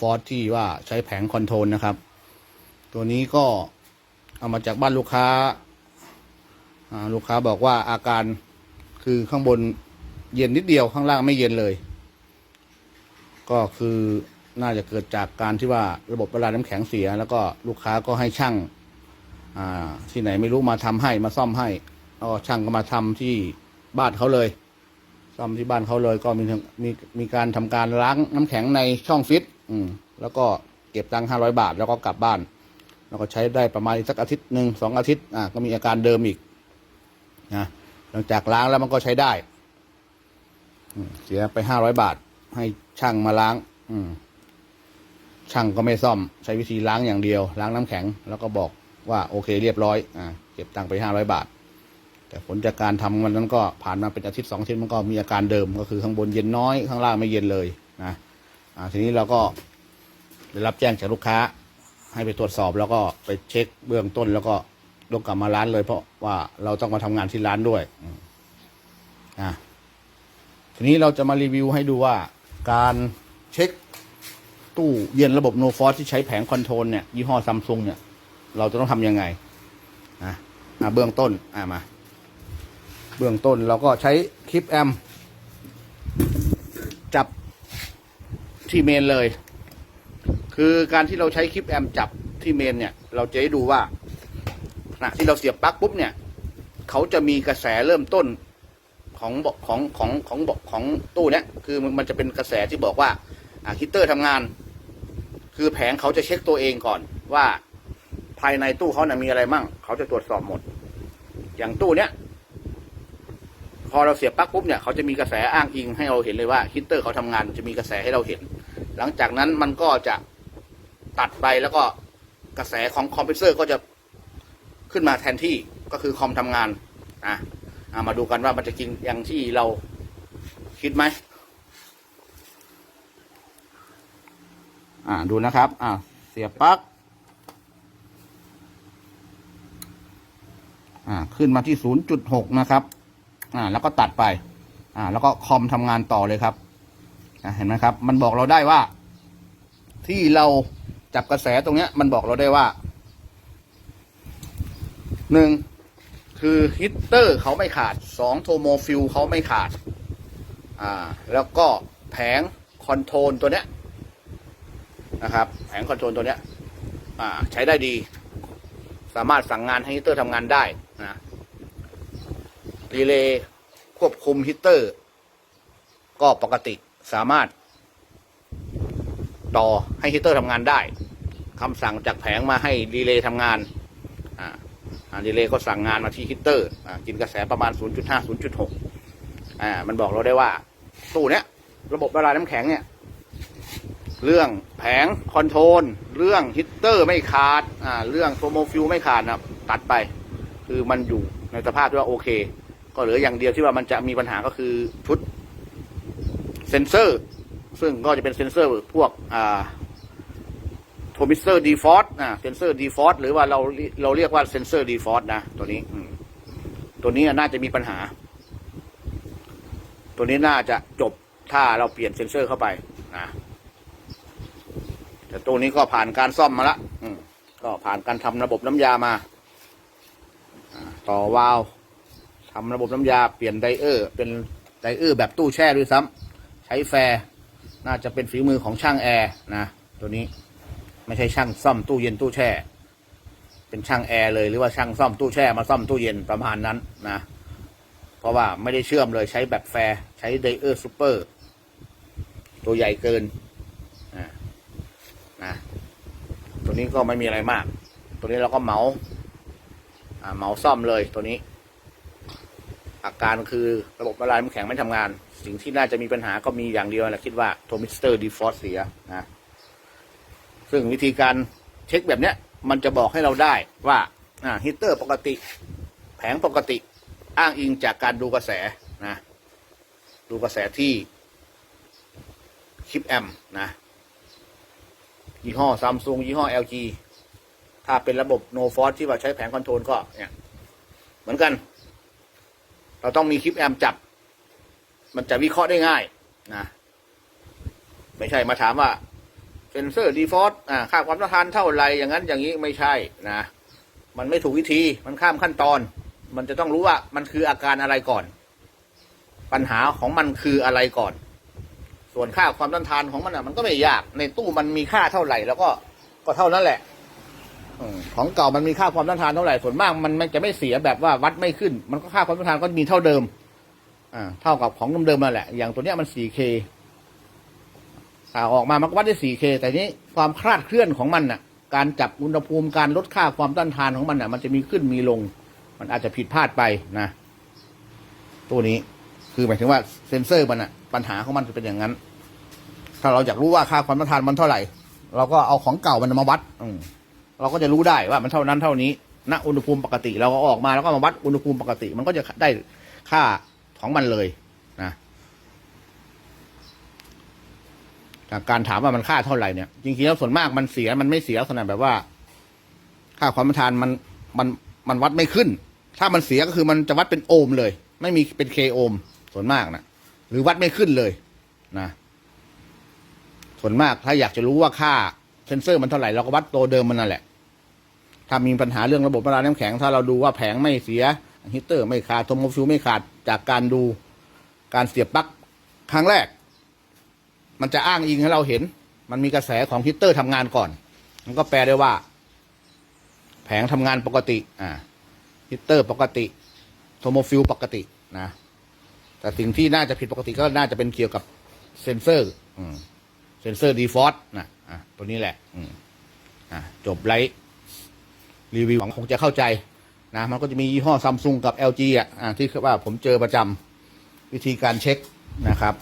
ฟอร์ที่ว่าใช้แผงคอนโทรลนะครับ ตัวนี้ก็เอามาจากบ้านลูกค้า ลูกค้าบอกว่าอาการคือข้างบนเย็นนิดเดียวข้างล่างไม่เย็นเลย ก็คือน่าจะเกิดจากการที่ว่าระบบละลาน้ำแข็งเสีย แล้วก็ลูกค้าก็ให้ช่างที่ไหนไม่รู้มาทำให้มาซ่อมให้ก็ช่างก็มาทำที่บ้านเขาเลย ซ่อมที่บ้านเขาเลยก็มีมีมีการทำการล้างน้ำแข็งในช่องฟิต อืม แล้วก็เก็บตังค์ห้าร้อยบาท แล้วก็กลับบ้าน แล้วก็ใช้ได้ประมาณสักอาทิตย์หนึ่งสองอาทิตย์อ่าก็มีอาการเดิมอีกนะหลังจากล้างแล้วมันก็ใช้ได้อืเสียไปห้าร้อยบาท ให้ช่างมาล้าง อืม ช่างก็ไม่ซ่อม ใช้วิธีล้างอย่างเดียว ล้างน้ำแข็ง แล้วก็บอกว่าโอเคเรียบร้อย อ่า เก็บตังค์ไปห้าร้อยบาท แต่ผลจากการทำมันนั้นก็ผ่านมาเป็นอาทิตย์สองอาทิตย์มันก็มีอาการเดิมก็คือข้างบนเย็นน้อยข้างล่างไม่เย็นเลยนะทีนี้เราก็ได้รับแจ้งจากลูกค้า ให้ไปตรวจสอบแล้วก็ไปเช็คเบื้องต้น แล้วก็ลงกลับมาร้านเลย เพราะว่าเราต้องมาทำงานที่ร้านด้วยอืมอ่าทีนี้เราจะมารีวิวให้ดูว่าการเช็คตู้เย็นระบบโนฟอสที่ใช้แผงคอนโทรลเนี่ยยี่ห้อซัมซุงเนี่ย เราจะต้องทำยังไงนะอ่าเบื้องต้น อ่ามา เบื้องต้นเราก็ใช้คลิปแอม จับที่เมนเลย คือการที่เราใช้คลิปแอมจับที่เมนเนี่ย เราจะได้ดูว่าขณะที่เราเสียบปลั๊กปุ๊บเนี่ย เขาจะมีกระแสเริ่มต้นของบอของของของบอกของตู้เนี้ยคือมันจะเป็นกระแสที่บอกว่าฮีตเตอร์ทำงาน คือแผงเขาจะเช็คตัวเองก่อนว่าภายในตู้เขานะมีอะไรมั่ง เขาจะตรวจสอบหมด อย่างตู้เนี้ย พอเราเสียบปลั๊กปุ๊บเนี่ยเขาจะมีกระแสอ้างอิงให้เราเห็นเลยว่าฮีเตอร์เขาทำงานจะมีกระแสให้เราเห็น หลังจากนั้นมันก็จะตัดไปแล้วก็กระแสของคอมเพรสเซอร์ก็จะขึ้นมาแทนที่ก็คือคอมทำงานอะมาดูกันว่ามันจะจริงอย่างที่เราคิดไหมอ่าดูนะครับอ่าเสียบปลั๊กอ่าขึ้นมาที่ศูนย์จุดหกนะครับ อ่าแล้วก็ตัดไปอ่าแล้วก็คอมทำงานต่อเลยครับอ่าเห็นไหมครับ มันบอกเราได้ว่า ที่เราจับกระแสตรงเนี้ย มันบอกเราได้ว่าหนึ่งคือฮิตเตอร์เขาไม่ขาดสองโทโมฟิลเขาไม่ขาดอ่าแล้วก็แผงคอนโทรลตัวเนี้ยนะครับ แผงคอนโทรลตัวเนี้ยอ่าใช้ได้ดี สามารถสั่งงานให้ฮิตเตอร์ทำงานได้นะ รีเลย์ควบคุมฮีตเตอร์ ก็ปกติสามารถ ต่อให้ฮีตเตอร์ทำงานได้คำสั่งจากแผงมาให้รีเลย์ทำงานอ่ารีเลย์ก็สั่งงานมาที่ฮีตเตอร์อ่ากินกระแสประมาณ 0.5 0.6อ่ามันบอกเราได้ว่าตู้เนี้ยระบบละลายน้ำแข็งเนี่ยเรื่องแผงคอนโทรลเรื่องฮีตเตอร์ไม่ขาดอ่าเรื่องโทโมฟิวไม่ขาดนะตัดไป คือมันอยู่ในสภาพที่ว่าโอเค ก็เหลืออย่างเดียวที่ว่ามันจะมีปัญหาก็คือชุดเซนเซอร์ ซึ่งก็จะเป็นเซนเซอร์พวกอ่าโทมิสเตอร์ดีฟอร์อ่าเซนเซอร์ดีฟอร์หรือว่าเราเราเรียกว่าเซนเซอร์ดีฟอร์นะตัวนี้ตัวนี้น่าจะมีปัญหา ตัวนี้น่าจะจบถ้าเราเปลี่ยนเซนเซอร์เข้าไปนะแต่ตัวนี้ก็ผ่านการซ่อมมาละก็ผ่านการทำระบบน้ำยามาอ่าต่อวาล์ว ทำระบบน้ำยาเปลี่ยนไดเออร์ เป็นไดเออร์แบบตู้แช่ด้วยซ้ำใช้แฟร์น่าจะเป็นฝีมือของช่างแอร์นะตัวนี้ไม่ใช่ช่างซ่อมตู้เย็นตู้แช่ เป็นช่างแอร์เลยหรือว่าช่างซ่อมตู้แช่มาซ่อมตู้เย็นประมาณนั้นนะเพราะว่าไม่ได้เชื่อมเลยใช้แบบแฟร์ใช้ไดเออร์ซูเปอร์ตัวใหญ่เกินนะตัวนี้ก็ไม่มีอะไรมาก ตัวนี้เราก็เหมาอ่าเหมาซ่อมเลยตัวนี้ อาการคือระบบละลายน้ำแข็งไม่ทำงาน สิ่งที่น่าจะมีปัญหาก็มีอย่างเดียวแหละคิดว่าโทมิสเตอร์ดีฟอสเสียนะซึ่งวิธีการเช็คแบบเนี้ย มันจะบอกให้เราได้ว่าฮีเตอร์ปกติ แผงปกติอ้างอิงจากการดูกระแสนะ ดูกระแสที่คลิปแอมนะยี่ห้อซัมซุงยี่ห้อ LG ถ้าเป็นระบบโนฟอสที่ว่าใช้แผงคอนโทรลก็เนี่ย เหมือนกัน เราต้องมีคลิปแอมจับ มันจะวิเคราะห์ได้ง่ายนะไม่ใช่มาถามว่าเซนเซอร์ดีฟอสอ่าค่าความต้านทานเท่าไรอย่างนั้นอย่างนี้ไม่ใช่นะมันไม่ถูกวิธีมันข้ามขั้นตอน มันจะต้องรู้ว่ามันคืออาการอะไรก่อน ปัญหาของมันคืออะไรก่อน ส่วนค่าความต้านทานของมันอะ มันก็ไม่ยากในตู้มันมีค่าเท่าไหร่ แล้วก็ก็เท่านั้นแหละ อืมของเก่ามันมีค่าความต้านทานเท่าไหร่ส่วนมากมันมันจะไม่เสียแบบว่าวัดไม่ขึ้น มันก็ค่าความต้านทานก็มีเท่าเดิม อ่า เท่ากับของเดิมๆนั่นแหละ อย่างตัวเนี้ยมัน 4K อ่าออกมามันก็วัดได้ 4K แต่นี้ความคลาดเคลื่อนของมันน่ะ การจับอุณหภูมิการลดค่าความต้านทานของมันน่ะ มันจะมีขึ้นมีลง มันอาจจะผิดพลาดไปนะ ตัวนี้คือหมายถึงว่าเซ็นเซอร์มันน่ะ ปัญหาของมันจะเป็นอย่างนั้น ถ้าเราอยากรู้ว่าค่าความต้านทานมันเท่าไหร่ เราก็เอาของเก่ามันมาวัด อืม เราก็จะรู้ได้ว่ามันเท่านั้นเท่านี้ณอุณหภูมิปกติเราก็ออกมาแล้วก็มาวัดอุณหภูมิปกติ มันก็จะได้ค่าของมันเลยนะจากการถามว่ามันค่าเท่าไหร่เนี่ยจริงๆแล้วส่วนมากมันเสียมันไม่เสียขนาดแบบว่า ค่าความต้านทานมันมันมันวัดไม่ขึ้น ถ้ามันเสียก็คือมันจะวัดเป็นโอห์มเลย ไม่มีเป็นเคโอห์มส่วนมากนะหรือวัดไม่ขึ้นเลยนะส่วนมากถ้าอยากจะรู้ว่าค่าเซนเซอร์มันเท่าไหร่เราก็วัดตัวเดิมมันนั่นแหละ ถ้ามีปัญหาเรื่องระบบประลาน้ำแข็ง ถ้าเราดูว่าแผงไม่เสียฮีตเตอร์ไม่ขาดโทโมฟิวไม่ขาดจากการดูการเสียบปลั๊กครั้งแรก มันจะอ้างอิงให้เราเห็น มันมีกระแสของฮีตเตอร์ทำงานก่อน มันก็แปลได้ว่า แผงทำงานปกติอ่าฮีตเตอร์ปกติโทโมฟิวปกตินะ แต่สิ่งที่น่าจะผิดปกติก็น่าจะเป็นเกี่ยวกับเซนเซอร์อืมเซนเซอร์ดีฟอสนะอะตัวนี้แหละอืมอะจบไลท์ รีวิวหวังคงจะเข้าใจนะมันก็จะมียี่ห้อซัมซุงกับ LG อะอะที่ว่าผมเจอประจำวิธีการเช็คนะครับ